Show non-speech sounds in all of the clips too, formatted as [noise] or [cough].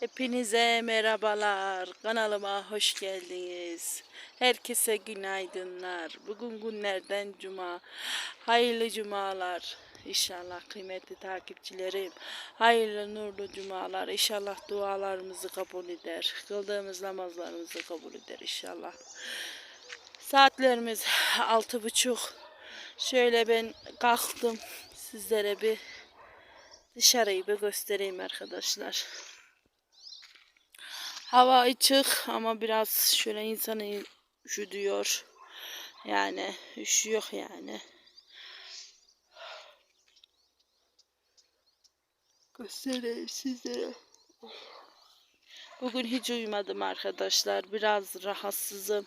Hepinize merhabalar. Kanalıma hoş geldiniz. Herkese günaydınlar. Bugün günlerden cuma. Hayırlı cumalar. İnşallah kıymetli takipçilerim. Hayırlı nurlu cumalar. İnşallah dualarımızı kabul eder. Kıldığımız namazlarımızı kabul eder inşallah. Saatlerimiz altı buçuk. Şöyle ben kalktım. Sizlere bir dışarıyı bir göstereyim arkadaşlar. Hava açık ama biraz şöyle insanı üşüdüyor. Yani üşüyor yani. Göstereyim sizlere. Bugün hiç uyumadım arkadaşlar. Biraz rahatsızım.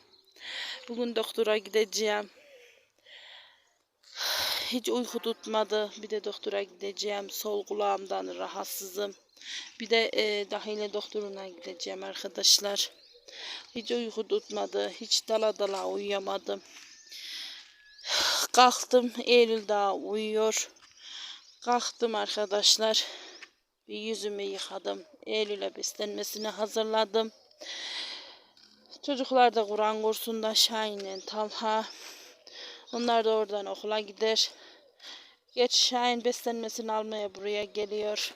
Bugün doktora gideceğim. Hiç uyku tutmadı. Bir de doktora gideceğim. Sol kulağımdan rahatsızım. Bir de e, dahile doktoruna gideceğim arkadaşlar. Hiç uyku tutmadı. Hiç dala dala uyuyamadım. Kalktım. Eylül daha uyuyor. Kalktım arkadaşlar. Bir yüzümü yıkadım. Eylül'e beslenmesini hazırladım. Çocuklar da Kur'an kursunda Şahin'le Talha. Onlar da oradan okula gider. Geç Şahin beslenmesini almaya buraya geliyor.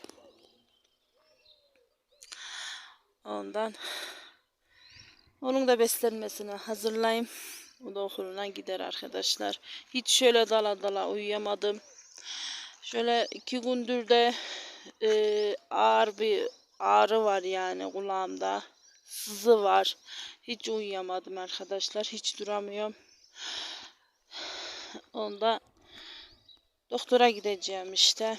Ondan onun da beslenmesini hazırlayayım. O da okuluna gider arkadaşlar. Hiç şöyle dala dala uyuyamadım. Şöyle iki gündür de e, ağır bir ağrı var yani kulağımda. Sızı var. Hiç uyuyamadım arkadaşlar. Hiç duramıyorum. Onda doktora gideceğim işte.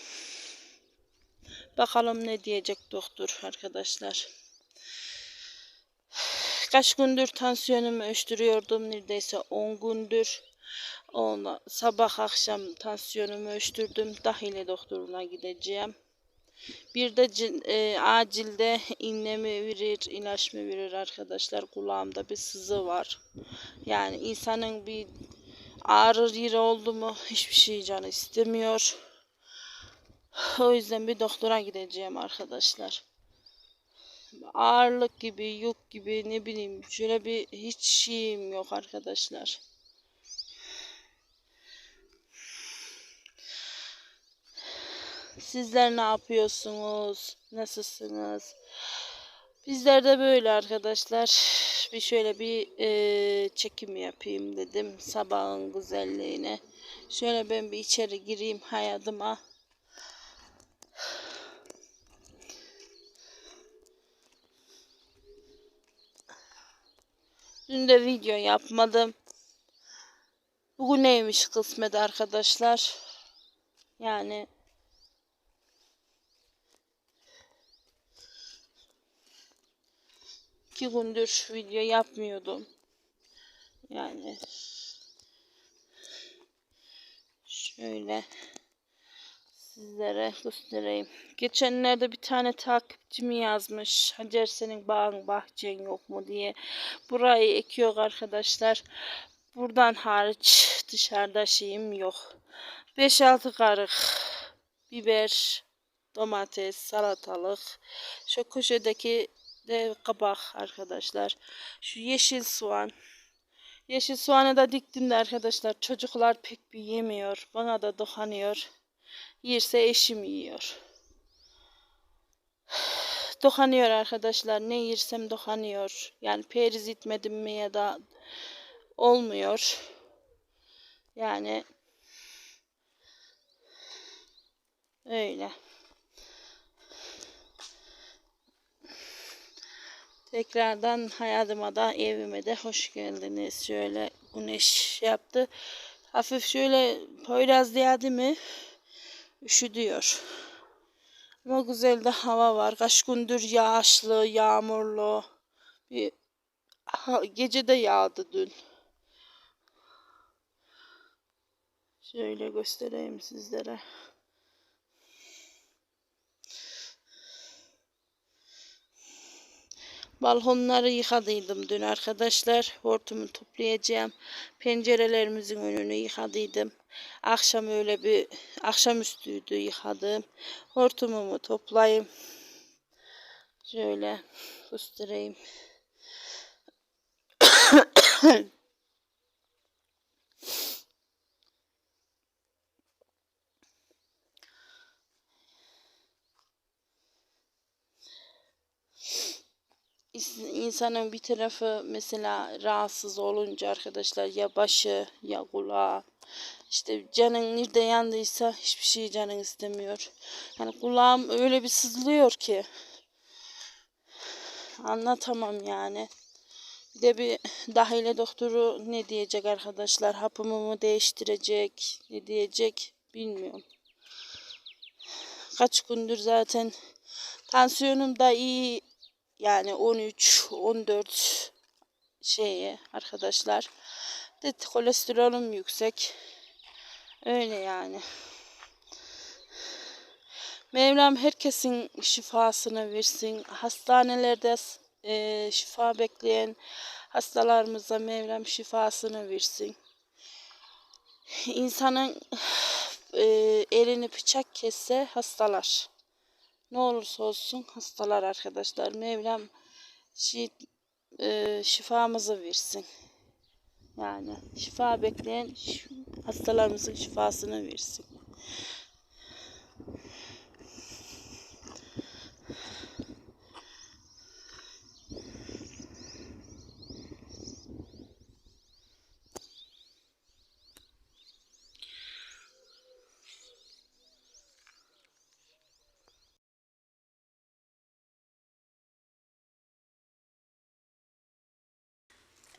Bakalım ne diyecek doktor arkadaşlar. Kaç gündür tansiyonumu ölçtürüyordum. Neredeyse 10 gündür. Ona sabah akşam tansiyonumu ölçtürdüm. Dahile doktoruna gideceğim. Bir de e, acilde iğne mi verir, ilaç mı verir arkadaşlar. Kulağımda bir sızı var. Yani insanın bir ağrır yeri oldu mu hiçbir şey canı istemiyor. O yüzden bir doktora gideceğim arkadaşlar. Ağırlık gibi, yük gibi ne bileyim şöyle bir hiç şeyim yok arkadaşlar. Sizler ne yapıyorsunuz? Nasılsınız? Bizler de böyle arkadaşlar. Bir şöyle bir eee, çekim yapayım dedim sabahın güzelliğine. Şöyle ben bir içeri gireyim hayatıma. Dün de video yapmadım. Bugün neymiş kısmet arkadaşlar. Yani iki gündür video yapmıyordum. Yani şöyle sizlere göstereyim. Geçenlerde bir tane takipçimi yazmış. Hacer senin bağın bahçen yok mu diye. Burayı ekiyor arkadaşlar. Buradan hariç dışarıda şeyim yok. 5-6 karık biber, domates, salatalık. Şu köşedeki de kabak arkadaşlar. Şu yeşil soğan. Yeşil soğanı da diktim de arkadaşlar. Çocuklar pek bir yemiyor. Bana da dokunuyor. Yerse eşim yiyor. Dokunuyor arkadaşlar. Ne yersem dokunuyor. Yani periz itmedim mi ya da olmuyor. Yani öyle. Tekrardan hayatıma da evime de hoş geldiniz. Şöyle güneş yaptı. Hafif şöyle Poyraz geldi mi üşüdüyor. Ama güzel de hava var. Kaç gündür yağışlı, yağmurlu. Bir gece de yağdı dün. Şöyle göstereyim sizlere. Balkonları yıkadıydım dün arkadaşlar. Hortumu toplayacağım. Pencerelerimizin önünü yıkadıydım. Akşam öyle bir akşamüstüydü yıkadım. Hortumumu toplayayım. Şöyle göstereyim. [coughs] [coughs] insanın bir tarafı mesela rahatsız olunca arkadaşlar ya başı ya kulağı işte canın nerede yandıysa hiçbir şey canın istemiyor. Yani kulağım öyle bir sızlıyor ki anlatamam yani. Bir de bir dahile doktoru ne diyecek arkadaşlar? Hapımı mı değiştirecek? Ne diyecek? Bilmiyorum. Kaç gündür zaten tansiyonum da iyi yani 13, 14 şeye arkadaşlar. De kolesterolüm yüksek. Öyle yani. Mevlam herkesin şifasını versin. Hastanelerde e, şifa bekleyen hastalarımıza Mevlam şifasını versin. İnsanın e, elini bıçak kesse hastalar. Ne olursa olsun hastalar arkadaşlar. Mevlam şi, e, şifamızı versin. Yani şifa bekleyen hastalarımızın şifasını versin.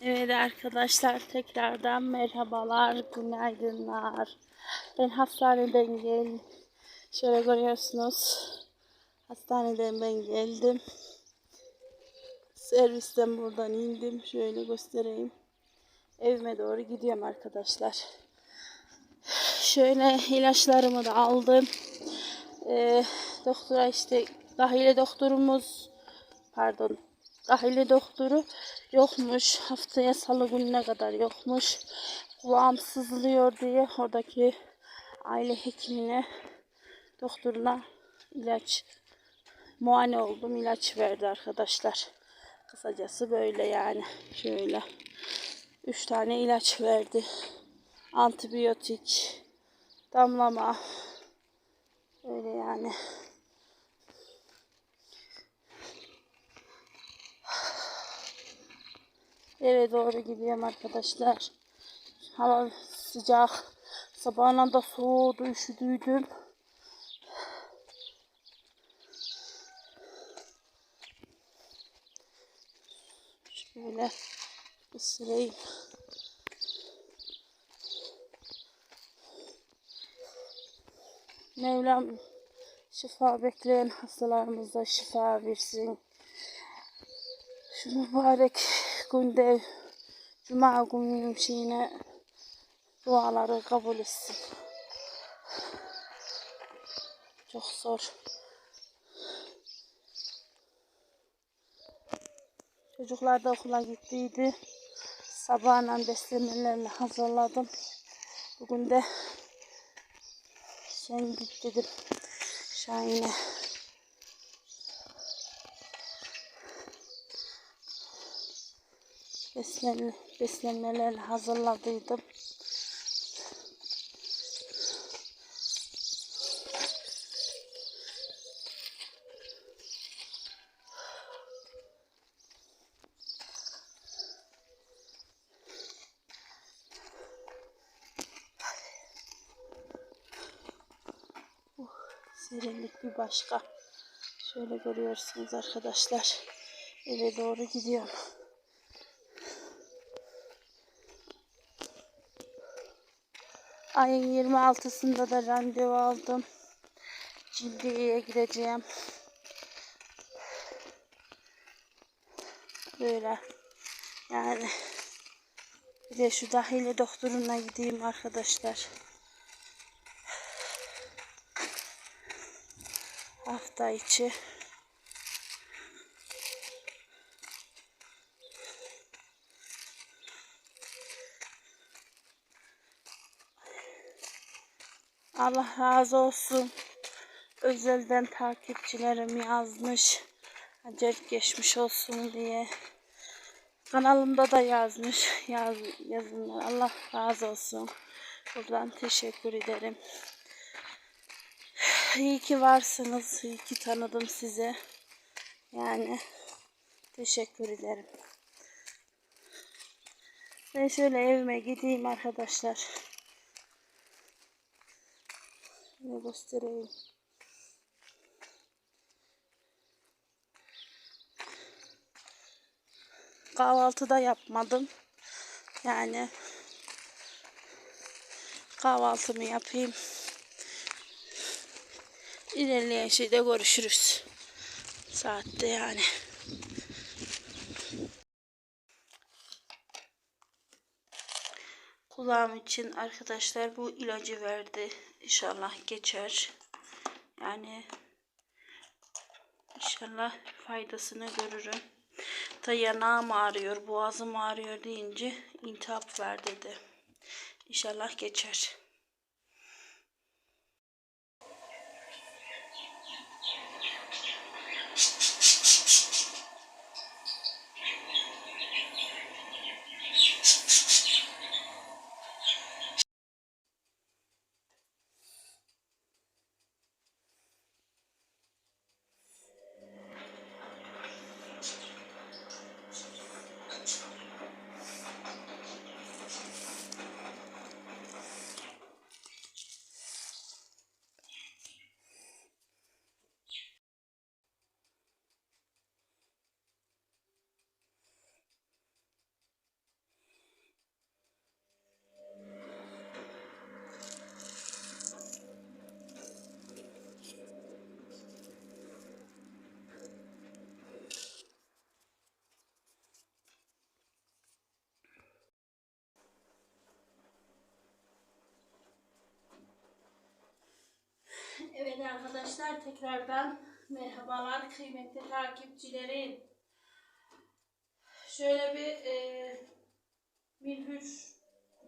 Evet arkadaşlar tekrardan merhabalar, günaydınlar. Ben hastaneden geldim. Şöyle görüyorsunuz. Hastaneden ben geldim. Servisten buradan indim. Şöyle göstereyim. Evime doğru gidiyorum arkadaşlar. Şöyle ilaçlarımı da aldım. Ee, doktora işte dahile doktorumuz pardon dahili doktoru yokmuş. Haftaya salı gününe kadar yokmuş. Kulağım sızlıyor diye oradaki aile hekimine doktoruna ilaç muayene oldum. ilaç verdi arkadaşlar. Kısacası böyle yani. Şöyle. Üç tane ilaç verdi. Antibiyotik, damlama. Öyle yani. Eve doğru gidiyorum arkadaşlar. Hava sıcak. Sabahına da soğudu, üşüdüydüm. Şöyle ısırayım. Mevlam şifa bekleyen hastalarımıza şifa versin. Şu mübarek günde Cuma günü şeyine duaları kabul etsin. Çok zor. Çocuklar da okula gittiydi. Sabahla beslemelerini hazırladım. Bugün de sen git dedim Şahin'e. Beslen, beslenmelerini hazırladıydım. Uh, serinlik bir başka. Şöyle görüyorsunuz arkadaşlar. Eve doğru gidiyorum. Ayın 26'sında da randevu aldım. Cildiye'ye gideceğim. Böyle. Yani bir de şu dahili doktoruna gideyim arkadaşlar. Hafta içi. Allah razı olsun. Özelden takipçilerim yazmış. Hacer geçmiş olsun diye. Kanalımda da yazmış. Yaz, yazınlar. Allah razı olsun. Buradan teşekkür ederim. İyi ki varsınız. İyi ki tanıdım sizi. Yani teşekkür ederim. Ben şöyle evime gideyim arkadaşlar. Ne göstereyim. Kahvaltı da yapmadım. Yani kahvaltımı yapayım. İlerleyen şeyde görüşürüz. Saatte yani. Kulağım için arkadaşlar bu ilacı verdi. İnşallah geçer. Yani inşallah faydasını görürüm. Ta yanağım ağrıyor, boğazım ağrıyor deyince intihap ver dedi. İnşallah geçer. Evet arkadaşlar tekrardan merhabalar kıymetli takipçilerim. Şöyle bir e, milhüç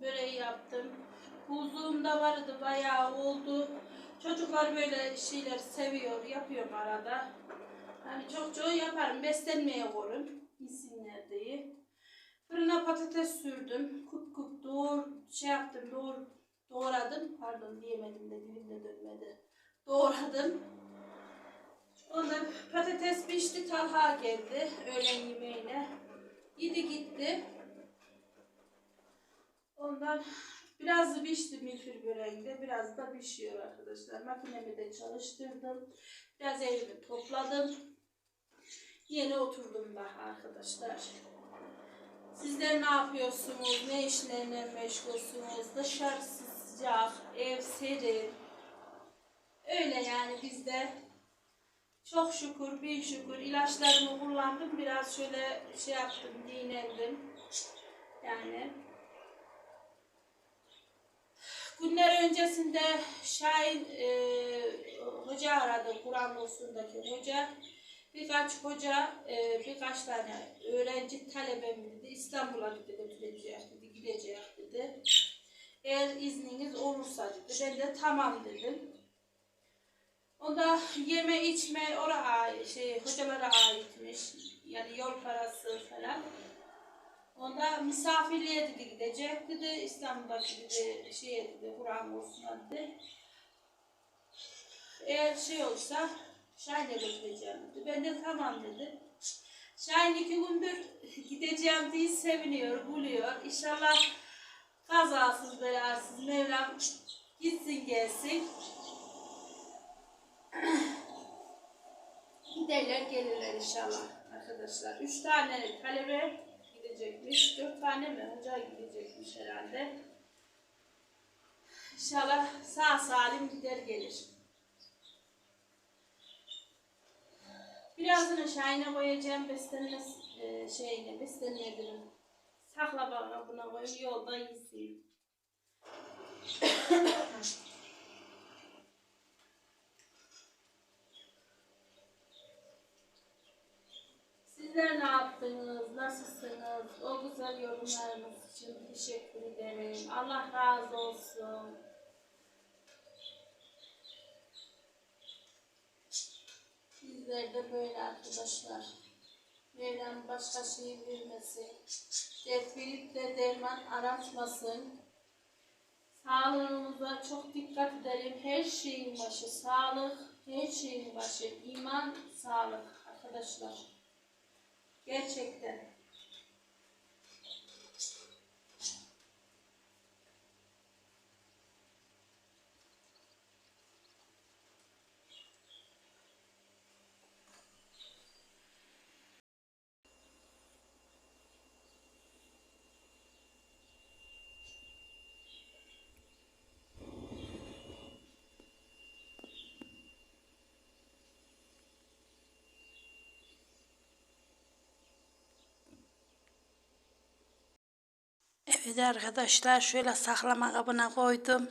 böreği yaptım. Buzluğumda vardı bayağı oldu. Çocuklar böyle şeyler seviyor yapıyorum arada. Yani çok çok yaparım beslenmeye koyun yesinler diye. Fırına patates sürdüm. Kup kup doğur şey yaptım doğur doğradım. Pardon diyemedim de dilimde dönmedi. Doğradım. Ondan patates pişti, Talha geldi öğlen yemeğine. Yedi gitti. Ondan biraz pişti milfil böreğinde, biraz da pişiyor arkadaşlar. Makinemi de çalıştırdım. Biraz evimi topladım. Yeni oturdum daha arkadaşlar. Sizler ne yapıyorsunuz? Ne işlerle meşgulsünüz? Dışarısı sıcak, ev serin. Öyle yani bizde. Çok şükür, bin şükür. ilaçlarımı kullandım. Biraz şöyle şey yaptım, dinlendim. Yani. Günler öncesinde Şahin e, hoca aradı, Kur'an kursundaki hoca. Birkaç hoca, e, birkaç tane öğrenci talebem dedi. İstanbul'a dedi götürecek dedi, gidecek dedi. Eğer izniniz olursa dedi. Ben de tamam dedim. Onda yeme içme oraya şey hocalara aitmiş. Yani yol parası falan. Onda misafirliğe dedi gidecek dedi. İstanbul'daki dedi şeye dedi Kur'an kursuna dedi. Eğer şey olursa Şahin'e götüreceğim dedi. Ben de tamam dedi. Şahin iki gündür gideceğim diye seviniyor, buluyor. İnşallah kazasız belasız Mevlam gitsin gelsin. Giderler gelirler inşallah arkadaşlar. Üç tane talebe gidecekmiş. Dört tane mi? Hoca gidecekmiş herhalde. İnşallah sağ salim gider gelir. Birazını şahine koyacağım. Beslenme e, şeyine beslenebilirim. Sakla bana buna koy. Yolda yesin. Sizler ne yaptınız? Nasılsınız? O güzel yorumlarınız için teşekkür ederim. Allah razı olsun. Sizler de böyle arkadaşlar. Mevlam başka şey vermesin. Dert de derman aratmasın. Sağlığımıza çok dikkat edelim. Her şeyin başı sağlık, her şeyin başı iman, sağlık arkadaşlar. Gerçekten. Evet arkadaşlar şöyle saklama kabına koydum.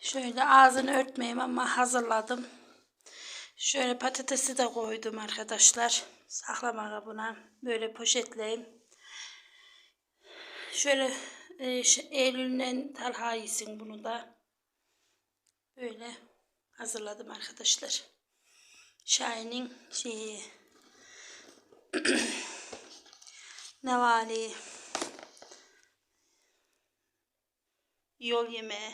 Şöyle ağzını örtmeyeyim ama hazırladım. Şöyle patatesi de koydum arkadaşlar. Saklama kabına böyle poşetleyeyim. Şöyle e, Eylül'ün Talha yesin bunu da. Böyle hazırladım arkadaşlar. Şahin'in şeyi [clears throat] Nevali yol yemeği.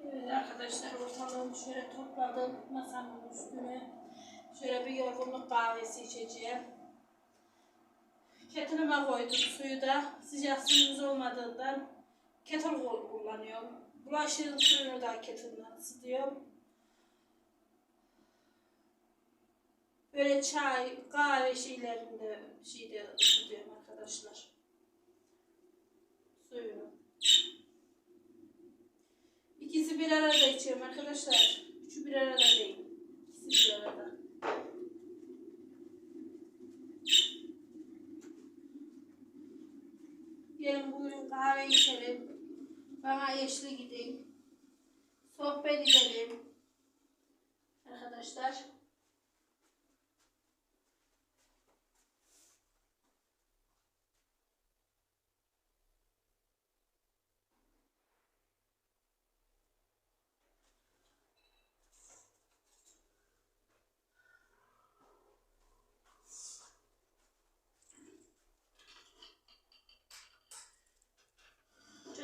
Evet arkadaşlar ortalığımı şöyle topladım masamın üstüne. Şöyle bir yorgunluk kahvesi içeceğim. Kettle'ıma koydum suyu da sıcak olmadığından kul- kullanıyorum. Bulaşığın suyunu da kettle'dan ısıtıyorum. Böyle çay, kahve şeylerinde şeyde ısıtıyorum arkadaşlar. Suyunu. İkisi bir arada içiyorum arkadaşlar. Üçü bir arada değil. İkisi bir arada. Gelin bugün kahve içelim. Bana yeşili gidin. Sohbet edelim. Arkadaşlar.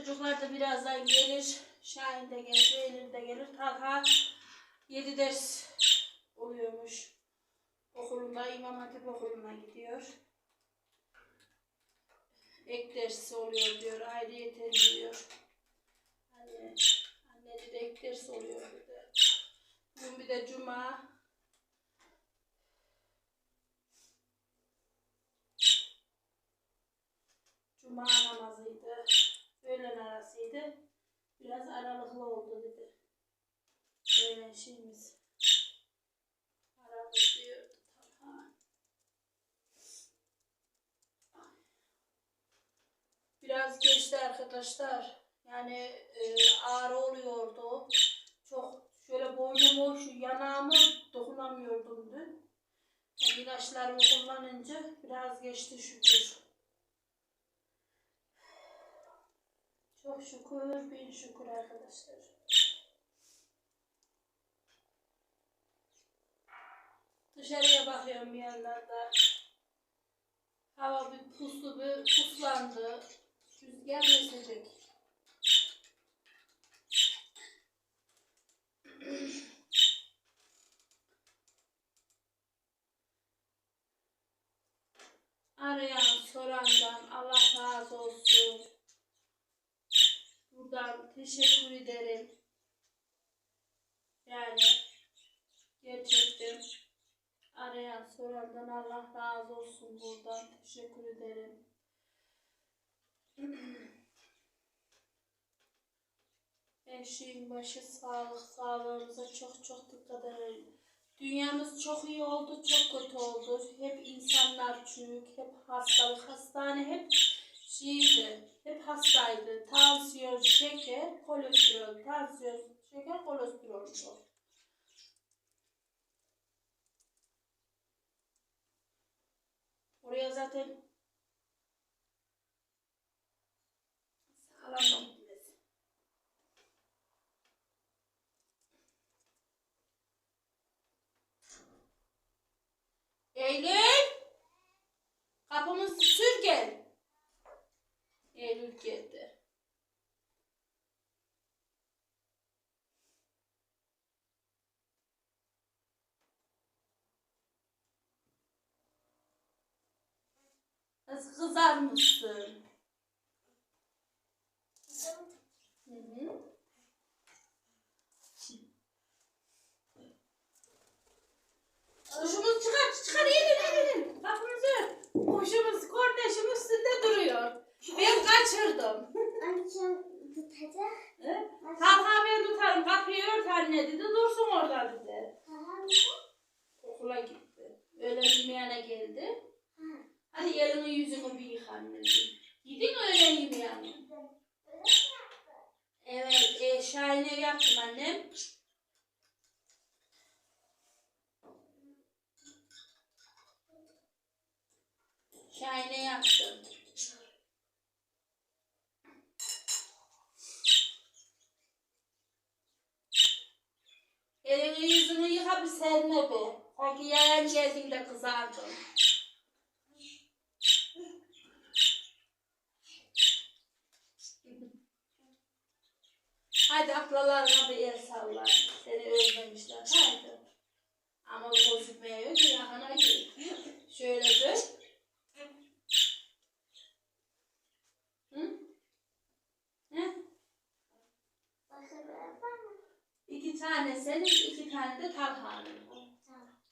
Çocuklar da birazdan gelir. Şahin de gelir, Eylül de gelir. Talha 7 ders oluyormuş. Okulunda, İmam Hatip okuluna gidiyor. Ek dersi oluyor diyor, ayrıyeten diyor. Anne, anne dedi ek ders oluyor dedi. Bugün bir de cuma. Cuma namazıydı. Öğlen arasıydı. Biraz aralıklı oldu dedi. Öğlen şeyimiz. Aralık diyordu Talha. Biraz geçti arkadaşlar. Yani e, ağrı oluyordu. Çok şöyle boynumu, şu yanağımı dokunamıyordum dün. Yani ilaçlarımı kullanınca biraz geçti şükür. Çok şükür, bin şükür arkadaşlar. Dışarıya bakıyorum bir yandan da. Hava bir puslu bir puslandı. Rüzgar esecek. Arayan sorandan Allah razı olsun. Buradan teşekkür ederim. Yani gerçekten arayan sorandan Allah razı olsun buradan teşekkür ederim. [clears throat] Her şeyin başı sağlık, sağlığımıza çok çok dikkat edelim. Dünyamız çok iyi oldu, çok kötü oldu. Hep insanlar çürük, hep hastalık, hastane hep şeydi, hep hastaydı. Tansiyon, şeker, kolesterol, tansiyon, şeker, kolesterol çok. Oraya zaten sağlam Eylül, kapımızı sür gel. Eylül geldi. Nasıl kızarmışsın? Hı hı. Kuşumuz çıkar, çıkar, yedir. Kapımızı ör. Kuşumuz kordeşim üstünde duruyor. Ben kaçırdım. Anne sen tutacak. He? Talha ben tutarım, kapıyı ört anne dedi, dursun orada dedi. Okula gitti. Öğlen yemeğine geldi. Ha. Hadi elini yüzünü bir yıka mi öğlen yemeğini? Öyle yaptın? Evet, e, Şahin'e yaptım annem. Şahin'e yaptım. Elini yüzünü yıka bir serine be. Sanki yayan geldiğinde kızardın. Hadi ablalarına bir el salla. Seni özlemişler. Haydi. Ama bozulmaya yok. Yakına gir. Şöyle dön. Hı? Ne? Başka bir yapar mı? İki tane senin, iki tane de Talha'nın.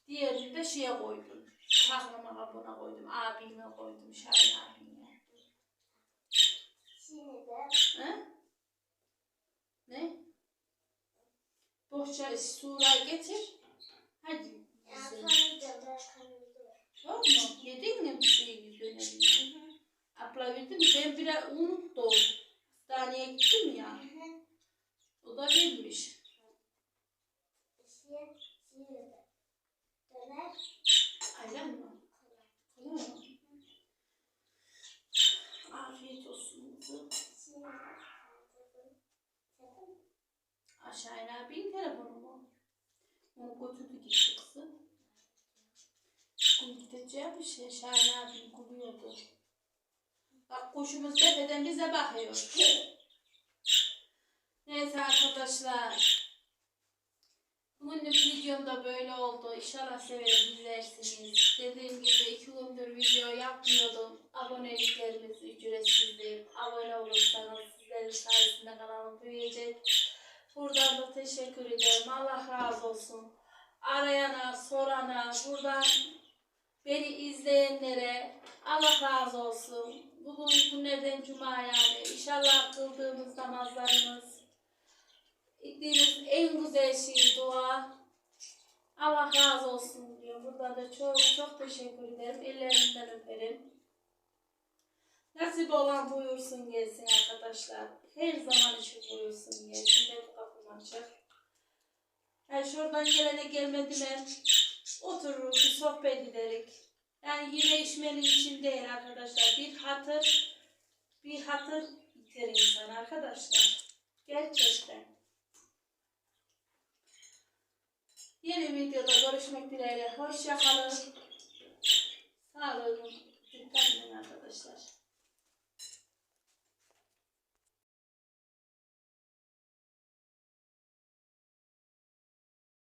Diğerini de şeye koydum. Saklama kabına koydum. Abime koydum. Şahin abime. Şimdi de He? Ne? Bohça Sura'yı getir. Hadi. Bırakamıyorum. Yok mu? Yedin mi bir şey dönerini? Abla verdi mi? Ben biraz unuttum. Hastaneye gittim ya. O da vermiş. De. Döner. Aynen mi? Kolay mı? Afiyet olsun kızım. De. Tamam. Aşağıya bin telefonu mu? Onu götürdü gitti kızım. Gideceğim şey. Şahin abim gülüyordu. Bak kuşumuz tepeden bize bakıyor. Neyse arkadaşlar. Bugünlük videom da böyle oldu. İnşallah severek izlersiniz. Dediğim gibi iki gündür video yapmıyordum. Aboneliklerimiz ücretsizdir. Abone olursanız sizlerin sayesinde kanalım büyüyecek. Buradan da teşekkür ederim. Allah razı olsun. Arayana, sorana, buradan beni izleyenlere Allah razı olsun. Bugün günlerden cuma yani. İnşallah kıldığımız namazlarımız, ettiğimiz en güzel şey dua. Allah razı olsun diyor. Buradan da çok çok teşekkür ederim. Ellerinden öperim. Nasip olan buyursun gelsin arkadaşlar. Her zaman için buyursun gelsin. Benim kapım açık. Yani şuradan gelene gelmediler. Otururuz, bir sohbet ederek. Yani yine içmenin için değil arkadaşlar. Bir hatır, bir hatır biter insan arkadaşlar. Gerçekten. Yeni videoda görüşmek dileğiyle. Hoşça kalın. Sağ olun. Dikkat edin arkadaşlar.